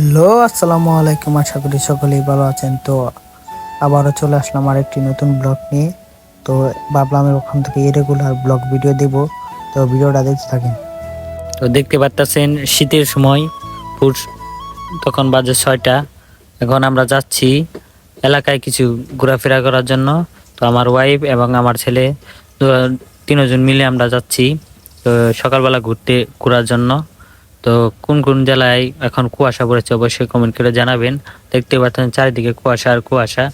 Hello, আসসালামু আলাইকুম। আশা করি সকলেই ভালো আছেন। তো আবারও চলে আসলাম আরেকটি নতুন ব্লগ নিয়ে। তো ভাবলাম ওখান থেকে ইরেগুলার ব্লগ ভিডিও দেব। তো ভিডিওটা দেখতে থাকেন। তো দেখতে পাচ্ছেন শীতের সময় ফুট তখন বাজে ছয়টা। এখন আমরা যাচ্ছি এলাকায় কিছু ঘোরাফেরা করার জন্য। তো আমার ওয়াইফ এবং আমার ছেলে তিনজন মিলে আমরা যাচ্ছি, তো সকালবেলা ঘুরতে, ঘোরার জন্য। তো কোন কোন জেলায় এখন কুয়াশা পড়েছে অবশ্যই কমেন্ট করে জানাবেন। দেখতে পাচ্ছেন চারিদিকে কুয়াশা আর কুয়াশা।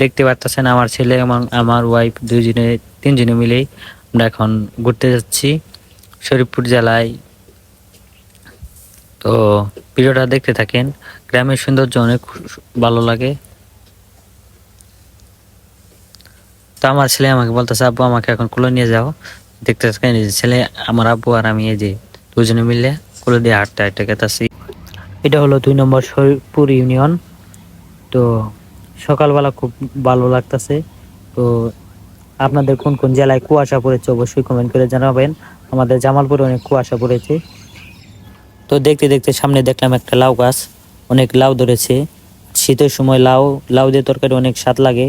দেখতে পাচ্ছেন আমার ছেলে এবং আমার ওয়াইফ দুজনে, তিনজনে মিলেই আমরা এখন ঘুরতে যাচ্ছি শরীফপুর জেলায়। তো ভিডিওটা দেখতে থাকেন, গ্রামের সৌন্দর্য অনেক ভালো লাগে। তো আমার ছেলে আমাকে বলতেছে, আব্বু, আমাকে এখন কুলো নিয়ে যাও। দেখতে ছেলে, আমার আব্বু আর আমি এই যে দুজনে মিলে কুলো দিয়ে হাঁটতে হাঁটতে গেতাছি। এটা হলো দুই নম্বর শরীরপুর ইউনিয়ন। তো সকালবেলা খুব ভালো লাগতেছে। তো আপনাদের কোন কোন জেলায় কুয়াশা পড়েছে অবশ্যই কমেন্ট করে জানাবেন। আমাদের জামালপুরে অনেক কুয়াশা পড়েছে। তো দেখতে দেখতে সামনে দেখলাম একটা লাউ গাছ। অনেক লাউ ধরেছে। শীতের সময় লাউ লাউ দিয়ে তরকারি অনেক স্বাদ লাগে।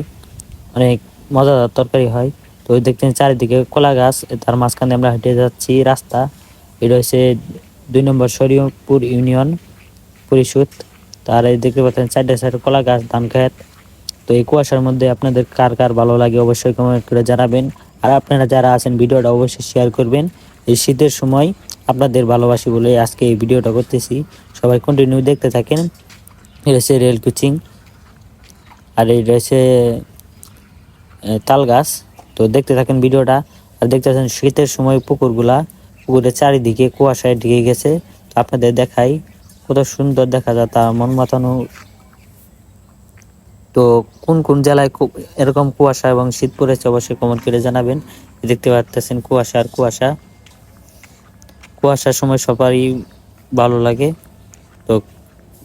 অনেক মজাদার তরকারি হয়। তো ওই দেখতেন চারিদিকে কলা গাছ, তার মাঝখানে আমরা হেঁটে যাচ্ছি রাস্তা। এটা হচ্ছে দুই নম্বর শরীয়পুর ইউনিয়ন পরিষদ। তার এই দেখতে পাচ্ছেন চারটে সাইডে কলা গাছ, ধান খেত তো এই কুয়াশার মধ্যে আপনাদের কার কার ভালো লাগে অবশ্যই কমেন্ট করে জানাবেন। আর আপনারা যারা আছেন, ভিডিওটা অবশ্যই শেয়ার করবেন। এই শীতের সময় আপনাদের ভালোবাসি বলে আজকে এই ভিডিওটা করতেছি। সবাই কন্টিনিউ দেখতে থাকেন। হচ্ছে রেল কোচিং আর এই রয়েছে তাল গাছ। তো দেখতে থাকেন ভিডিওটা। আর দেখতে থাকেন শীতের সময় পুকুরগুলা পুকুরের চারিদিকে কুয়াশায় ঢেকে গেছে। আপনাদের দেখাই, কত সুন্দর দেখা যায় তা মন মাতানো। তো কোন কোন জেলায় এরকম কুয়াশা এবং শীত পড়েছে অবশ্যই কমেন্ট করে জানাবেন। দেখতে পাচ্ছেন কুয়াশা আর কুয়াশা। কুয়াশার সময় সবারই ভালো লাগে। তো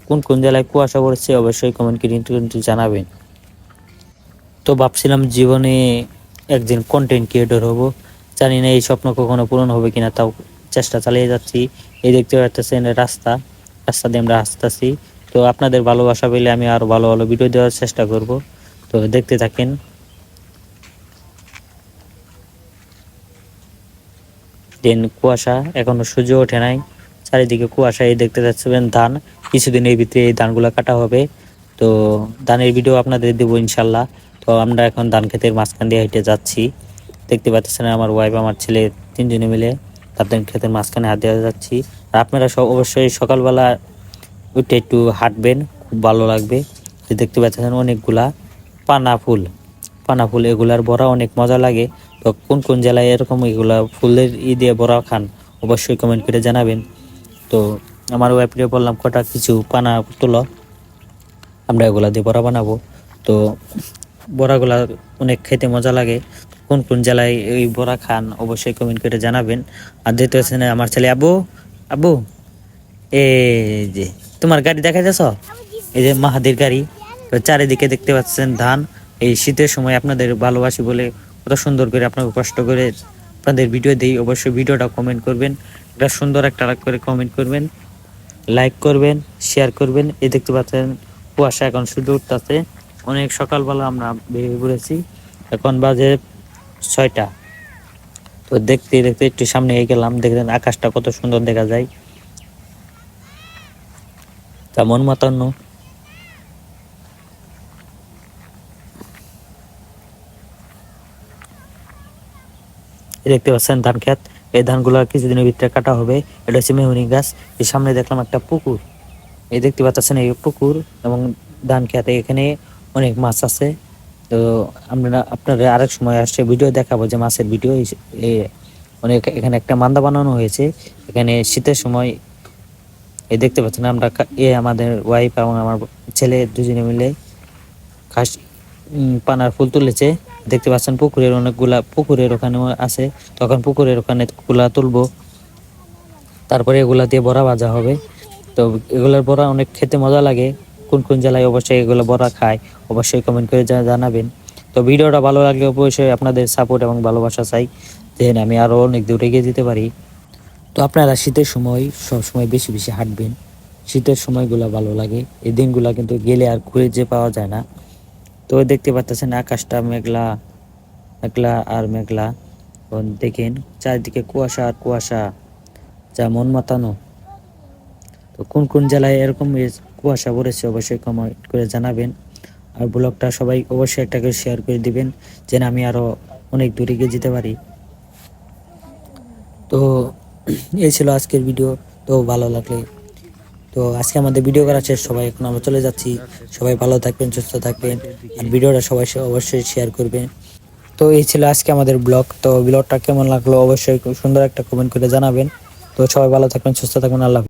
কোন কোন জেলায় কুয়াশা পড়েছে অবশ্যই কমেন্ট করে কিন্তু জানাবেন। তো ভাবছিলাম জীবনে একদিন কন্টেন্ট ক্রিয়েটর হব। জানি না, এই স্বপ্ন কখনো পূরণ হবে কিনা, তাও চেষ্টা চালিয়ে যাচ্ছি। এই দেখতে পাচ্ছেন রাস্তা রাস্তা দিয়ে আমরা আসতেছি তো আপনাদের ভালোবাসা পেলে আমি আরও ভালো ভালো ভিডিও দেওয়ার চেষ্টা করব। তো দেখতে থাকেন। দেন কুয়াশা এখনও সূর্য ওঠে নাই। চারিদিকে কুয়াশা, এই দেখতে যাচ্ছেন ধান। কিছুদিন এই ভিতরে এই ধানগুলো কাটা হবে। তো ধানের ভিডিও আপনাদের দেবো ইনশাল্লাহ। তো আমরা এখন ধান ক্ষেতের মাঝখান দিয়ে হেঁটে যাচ্ছি। দেখতে পাচ্ছেন আমার ওয়াইফ আমার ছেলে তিনজনে মিলে তাদের ক্ষেতের মাঝখানে হাত দেওয়া যাচ্ছি। আর আপনারা সব অবশ্যই সকালবেলা উঠে একটু হাঁটবেন, খুব ভালো লাগবে। দেখতে পাচ্ছেন অনেকগুলা পানা ফুল। পানা ফুল, এগুলার বড়া অনেক মজা লাগে। তো কোন কোন জেলায় এরকম এগুলা ফুলের ই দিয়ে বড়া খান, অবশ্যই কমেন্ট করে জানাবেন। তো আমার ওয়াইফকে বললাম, কটা কিছু পানা তুলো, আমরা এগুলা দিয়ে বড়া বানাবো। তো বড়াগুলা অনেক খেতে মজা লাগে। কোন কোন জেলায় এই বড়া খান অবশ্যই কমেন্ট করে জানাবেন। আর যেতে হচ্ছে আমার ছেলে, আব্বু আবু এ যে, তোমার গাড়ি দেখা যাচ্ছ এই যে মাহাদির গাড়ি, তো চারিদিকে দেখতে পাচ্ছেন ধান। এই শীতের সময় আপনাদের ভালোবাসি বলে কত সুন্দর করে আপনাকে কষ্ট করে আপনাদের ভিডিও দিই। অবশ্যই ভিডিওটা কমেন্ট করবেন। এটা সুন্দর একটা লাইক করে কমেন্ট করবেন। লাইক করবেন শেয়ার করবেন। এই দেখতে পাচ্ছেন, কুয়াশা এখন শুধু উঠতেছে। অনেক সকালবেলা আমরা বেরিয়ে পড়েছি। এখন বাজে ছয়টা। তো দেখতে দেখতে একটু সামনে এগিয়ে গেলাম দেখলেন আকাশটা কত সুন্দর দেখা যায়। তা মন মাতান্ন দেখতে পাচ্ছেন ধান খেত এই ধানগুলো কিছুদিনের ভিতরে কাটা হবে। এটা হচ্ছে মেহুনি গাছ। এই সামনে দেখলাম একটা পুকুর। এই দেখতে পাচ্ছেন এই পুকুর এবং ধান খেতে এখানে অনেক মাছ আছে। তো আমরা আপনারা আরেক সময় আসছে ভিডিও দেখাবো যে মাছের ভিডিও অনেক এখানে একটা মান্দা বানানো হয়েছে। এখানে শীতের সময় এই দেখতে পাচ্ছেন আমরা এ আমাদের ওয়াইফ এবং আমার ছেলে দুজনে মিলে খাস পানার ফুল তুলেছে। দেখতে পাচ্ছেন পুকুরের অনেকগুলা, পুকুরের ওখানেও আছে। তখন পুকুরের ওখানে গুলা তুলবো। তারপরে এগুলা দিয়ে বড়া ভাজা হবে। তো এগুলোর বড়া অনেক খেতে মজা লাগে। কোন কোন জেলায় অবশ্যই এগুলো বড়া খায়। অবশ্যই কমেন্ট করে জানাবেন। তো ভিডিওটা ভালো লাগলে অবশ্যই আপনাদের সাপোর্ট এবং ভালোবাসা চাই। যেন আমি আরও অনেক দূরে এগিয়ে যেতে পারি। তো আপনারা শীতের সময় সব সময় বেশি বেশি হাঁটবেন। শীতের সময়গুলো ভালো লাগে। এই দিনগুলা কিন্তু গেলে আর ঘুরে যে পাওয়া যায় না। তো দেখতে পাচ্ছেন আকাশটা মেঘলা মেঘলা আর মেঘলা। দেখেন চারিদিকে কুয়াশা আর কুয়াশা, যা মন মাতানো। তো কোন কোন জেলায় এরকম কুয়াশা পড়েছে অবশ্যই কমেন্ট করে জানাবেন। আর ব্লগটা সবাই অবশ্যই একটা করে শেয়ার করে দিবেন, যেন আমি আরও অনেক দূরে গিয়ে যেতে পারি। তো, এই ছিল আজকের ভিডিও তো ভালো লাগলে। তো আজকে আমাদের ভিডিও করা শেষ, সবাই এখন আমরা চলে যাচ্ছি। সবাই ভালো থাকবেন, সুস্থ থাকবেন, আর ভিডিওটা সবাই অবশ্যই শেয়ার করবেন। তো এই ছিল আজকে আমাদের ব্লগ, তো ব্লগটা কেমন লাগল অবশ্যই সুন্দর একটা কমেন্ট করে জানাবেন। তো সবাই ভালো থাকবেন, সুস্থ থাকবেন, আল্লাহ।